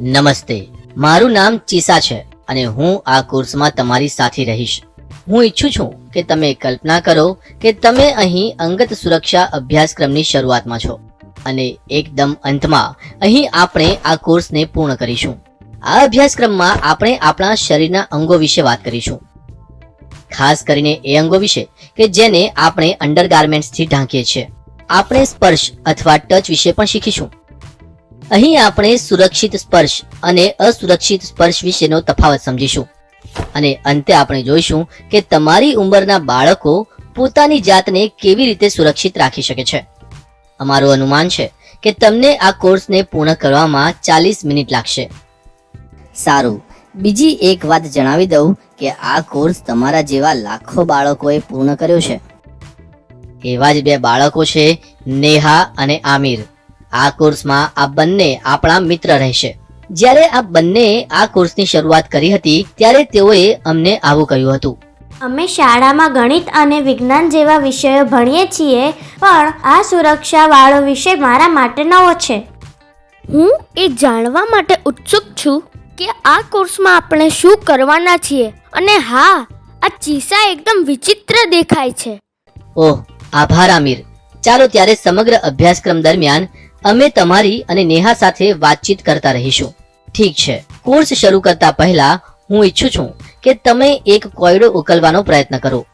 નમસ્તે. મારું નામ ચીસા છે અને હું આ કોર્સમાં તમારી સાથે રહીશ. હું ઈચ્છું છું કે તમે કલ્પના કરો કે તમે અહીં અંગત સુરક્ષા અભ્યાસક્રમની શરૂઆતમાં છો અને એકદમ અંતમાં અહીં આપણે આ કોર્સને પૂર્ણ કરીશું. આ અભ્યાસક્રમમાં આપણે આપણા શરીરના અંગો વિશે વાત કરીશું. ખાસ કરીને એ અંગો વિશે કે જેને આપણે અંડરગાર્મેન્ટ્સથી ઢાંકીએ છીએ. આપણે સ્પર્શ અથવા ટચ વિશે પણ શીખીશું. અહીં આપણે સુરક્ષિત સ્પર્શ અને અસુરક્ષિત સ્પર્શ વિશેનો તફાવત સમજીશું. અને અંતે આપણે જોઈશું કે તમારી ઉંમરના બાળકો પોતાની જાતને કેવી રીતે સુરક્ષિત રાખી શકે છે. અમારું અનુમાન છે કે તમને આ કોર્સને પૂર્ણ કરવામાં ચાલીસ મિનિટ લાગશે. સારું. બીજી એક વાત જણાવી દઉં કે આ કોર્સ તમારા જેવા લાખો બાળકોએ પૂર્ણ કર્યો છે. એવા જ બે બાળકો છે, નેહા અને આમિર. આ કોર્સમાં આ બંને આપણા મિત્ર રહેશે. જ્યારે આ બંને આ કોર્સની શરૂઆત કરી હતી ત્યારે તેઓએ અમને આવું કહ્યું હતું. અમે શાળામાં ગણિત અને વિજ્ઞાન જેવા વિષયો ભણીએ છીએ પણ આ સુરક્ષાવાળો વિષય મારા માટે નવો છે. હું એ જાણવા માટે ઉત્સુક છું કે આ કોર્સમાં આપણે શું કરવાના છીએ અને હા આ ચીસા એકદમ વિચિત્ર દેખાય છે. ઓહ આભાર આમિર. ચાલો ત્યારે સમગ્ર અભ્યાસક્રમ દરમિયાન અમે તમારી અને નેહા સાથે વાતચીત કરતા રહીશું. ઠીક છે. કોર્સ શરૂ કરતા પહેલા હું ઈચ્છું છું કે તમે એક કોયડો ઉકલવાનો પ્રયત્ન કરો.